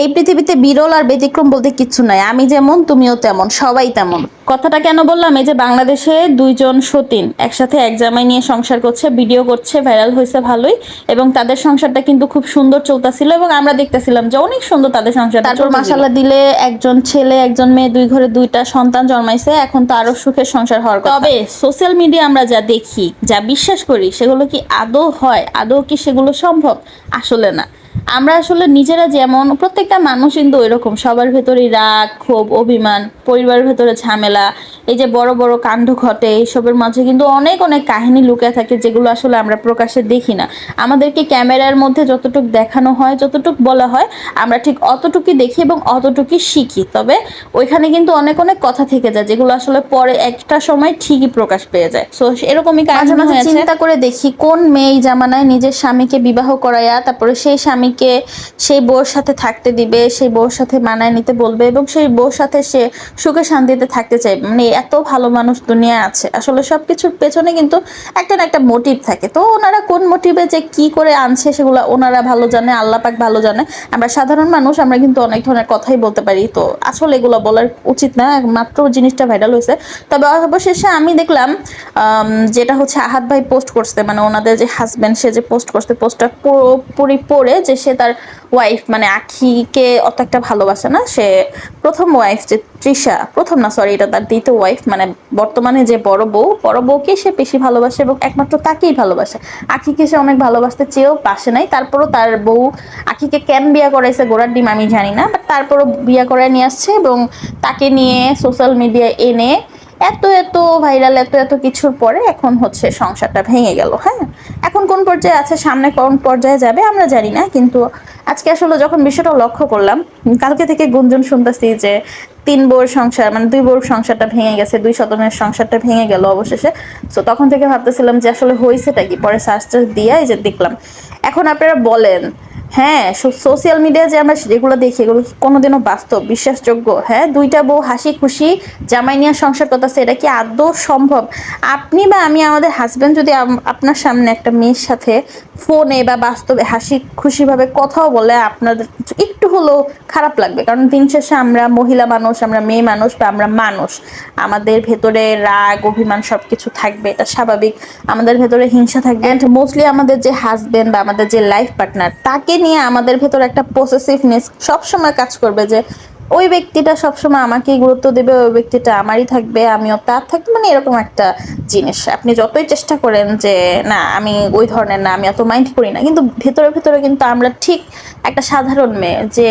এই পৃথিবীতে বিরল আর ব্যতিক্রম বলতে কিচ্ছু নাই। আমি যেমন তুমিও তেমন সবাই তেমন। কথাটা কেন বললাম? এই যে বাংলাদেশে দুইজন সতীন একসাথে এক জামাই নিয়ে সংসার করছে ভিডিও করছে ভাইরাল হয়েছে ভালোই এবং তাদের সংসারটা কিন্তু খুব সুন্দর চলতেছিল এবং আমরা দেখতেছিলাম যে অনেক সুন্দর তাদের সংসার তারপর মাসাল্লাহ দিলে একজন ছেলে একজন মেয়ে দুই ঘরে দুইটা সন্তান জন্মাইছে এখন তো আরও সুখের সংসার হওয়ার কথা। তবে সোশ্যাল মিডিয়া আমরা যা দেখি যা বিশ্বাস করি সেগুলো কি আদৌ হয়? আদৌ কি সেগুলো সম্ভব? আসলে না। আমরা আসলে নিজেরা যেমন প্রত্যেকটা মানুষ কিন্তু ওইরকম। সবার ভেতরেই রাগ ক্ষোভ অভিমান পরিবারের ভেতরে ঝামেলা এই যে বড় বড় কাণ্ড ঘটে এইসবের মাঝে কিন্তু অনেক অনেক কাহিনী লুকিয়ে থাকে যেগুলো আসলে আমরা প্রকাশে দেখি না। আমাদেরকে ক্যামেরার মধ্যে যতটুক দেখানো হয় যতটুক বলা হয় আমরা ঠিক অতটুকুই দেখি এবং অতটুকুই শিখি। তবে ওইখানে কিন্তু অনেক অনেক কথা থেকে যায় যেগুলো আসলে পরে একটা সময় ঠিকই প্রকাশ পেয়ে যায়। সো এরকমই মাঝে চিন্তা করে দেখি কোন মেয়ে এই জামানায় নিজের স্বামীকে বিবাহ করাইয়া তারপরে সেই স্বামীকে সেই বউর সাথে থাকতে দিবে, সেই বউর সাথে মানায় নিতে বলবে এবং সেই বউর সাথে সে সুখে শান্তিতে থাকতে চাইবে। মানে এত ভালো মানুষ দুনিয়া আছে। আসলে সব কিছুর পেছনে কিন্তু একটা না একটা মোটিভ থাকে। তো ওনারা কোন মোটিভে যে কি করে আনছে সেগুলো ওনারা ভালো জানে, আল্লাহ পাক ভালো জানে। আমরা সাধারণ মানুষ, আমরা কিন্তু অনেক ধরনের কথাই বলতে পারি। তো আসলে এগুলো বলার উচিত না মাত্র জিনিসটা ভাইরাল হয়েছে। তবে অবশেষে আমি দেখলাম যেটা হচ্ছে আহাত ভাই পোস্ট করছে। মানে ওনাদের যে হাজবেন্ড সে যে পোস্ট করছে পোস্টটা পুরোপুরি পড়ে যে সে তার ওয়াইফ মানে আখিকে অত একটা ভালোবাসে না। সে প্রথম ওয়াইফ যে তৃষা, প্রথম না সরি এটা তার দ্বিতীয় ওয়াইফ মানে বর্তমানে যে বড় বউ, বড় বউকে সে বেশি ভালোবাসে এবং একমাত্র তাকেই ভালোবাসে। আখিকে সে অনেক ভালোবাসতে চেয়েও পাশে নাই। তারপরও তার বউ আখিকে কেন বিয়া করাইছে গোড়ার ডিম আমি জানি না বাট তারপরও বিয়া করায় নিয়ে আসছে এবং তাকে নিয়ে সোশ্যাল মিডিয়া এনে এত এত ভাইরাল এত এত কিছুর পরে এখন হচ্ছে সংসারটা ভেঙে গেল হ্যাঁ? এখন কোন পর্যায়ে আছে, সামনে কোন পর্যায়ে যাবে, আমরা জানি না, কিন্তু আজকে আসলে যখন বিষয়টা লক্ষ্য করলাম, কালকে থেকে গুঞ্জন শুনতেছি যে তিন বউর সংসার মানে দুই বোর সংসারটা ভেঙে গেছে, দুই শতনের সংসারটা ভেঙে গেল অবশেষে। তো তখন থেকে ভাবতেছিলাম যে আসলে হয়েছেটা কি? পরে সার্চ দিয়ে যে দেখলাম। এখন আপনারা বলেন হ্যাঁ সোশ্যাল মিডিয়ায় যে আমরা যেগুলো দেখি, এগুলো কোনোদিনও বাস্তব, বিশ্বাসযোগ্য? হ্যাঁ দুইটা বউ হাসি খুশি জামাই নিয়ে সংসার করতেছে, এটা কি আদৌ সম্ভব? আপনি বা আমি, আমাদের হাজব্যান্ড যদি আপনার সামনে একটা মেয়ের সাথে ফোনে বা বাস্তবে হাসি খুশিভাবে কথাও বলে আপনাদের একটু হলেও খারাপ লাগবে। কারণ দিন শেষে আমরা মহিলা মানুষ, আমরা মেয়ে মানুষ বা আমরা মানুষ। আমাদের ভেতরে রাগ, অভিমান সব কিছু থাকবে, এটা স্বাভাবিক। আমাদের ভেতরে হিংসা থাকবে। অ্যান্ড মোস্টলি আমাদের যে হাজবেন্ড বা আমাদের যে লাইফ পার্টনার তাকে নিয়ে আমাদের ভেতরে একটা পসেসিভনেস সবসময় কাজ করবে যে, ওই ব্যক্তিটা সবসময় আমাকেই গুরুত্ব দেবে, ওই ব্যক্তিটা আমারই থাকবে, আমিও তার থাকবে মানে এরকম একটা জিনিস। আপনি যতই চেষ্টা করেন যে, না, আমি ওই ধরনের না, আমি অত মাইন্ড করি না। কিন্তু ভেতরে ভেতরে কিন্তু আমরা ঠিক একটা সাধারণ মেয়ে যে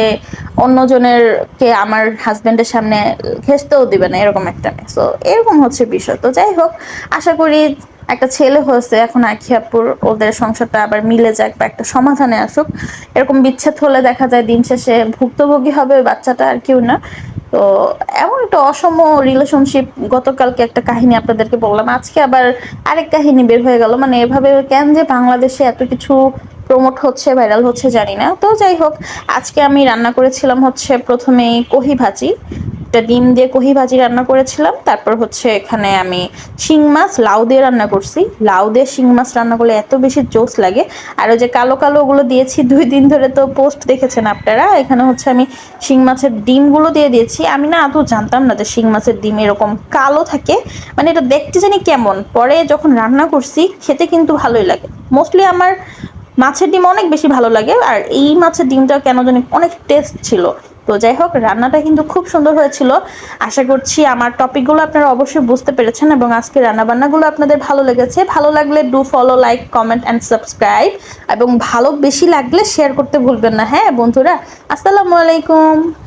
অন্যজনের কে আমার হাজবেন্ডের সামনে ঘেসতেও দিবে না, এরকম একটা মেয়ে। সো এরকম হচ্ছে বিষয়। তো যাই হোক, আশা করি একটা ছেলে হয়েছে এখন আখিয়াপুর ওদের সংসারটা আবার মিলে যাক বা একটা সমাধানে আসুক। এরকম বিচ্ছেদ হলে দেখা যায় দিন শেষে ভুক্তভোগী হবে, বাচ্চাটা আর কেউ না। তো এমন একটা অসম রিলেশনশিপ গতকালকে একটা কাহিনী আপনাদেরকে বললাম। আজকে আবার আরেক কাহিনী বের হয়ে গেল। মানে এভাবে কেন যে বাংলাদেশে এত কিছু প্রমোট হচ্ছে ভাইরাল হচ্ছে জানি না। তো যাই হোক, আজকে আমি রান্না করেছিলাম হচ্ছে প্রথমেই কহি ভাজি। একটা ডিম দিয়ে কহি ভাজি রান্না করেছিলাম। তারপর হচ্ছে এখানে আমি শিং মাছ, লাউ দিয়ে রান্না করছি। লাউ দিয়ে শিং মাছ রান্না করলে এত বেশি জোস লাগে। আর ওই যে কালো কালো ওগুলো দিয়েছি, দুই দিন ধরে তো পোস্ট দেখেছেন আপনারা। এখানে হচ্ছে আমি শিং মাছের ডিমগুলো দিয়ে দিয়েছি। আমি না আদৌ জানতাম না যে শিং মাছের ডিম এরকম কালো থাকে। মানে এটা দেখতে জানি কেমন। পরে যখন রান্না করছি, খেতে কিন্তু ভালোই লাগে। মোস্টলি আমার মাছের ডিম অনেক বেশি ভালো লাগে। আর এই মাছের ডিমটা কেন জানি অনেক টেস্ট ছিল। তো যাই হোক, রান্নাটা কিন্তু খুব সুন্দর হয়েছিল। আশা করছি আমার টপিকগুলো আপনারা অবশ্যই বুঝতে পেরেছেন এবং আজকে রান্নাবান্নাগুলো আপনাদের ভালো লেগেছে। ভালো লাগলে do follow like comment and subscribe এবং ভালো বেশি লাগলে শেয়ার করতে ভুলবেন না হ্যাঁ বন্ধুরা? আসসালামু আলাইকুম।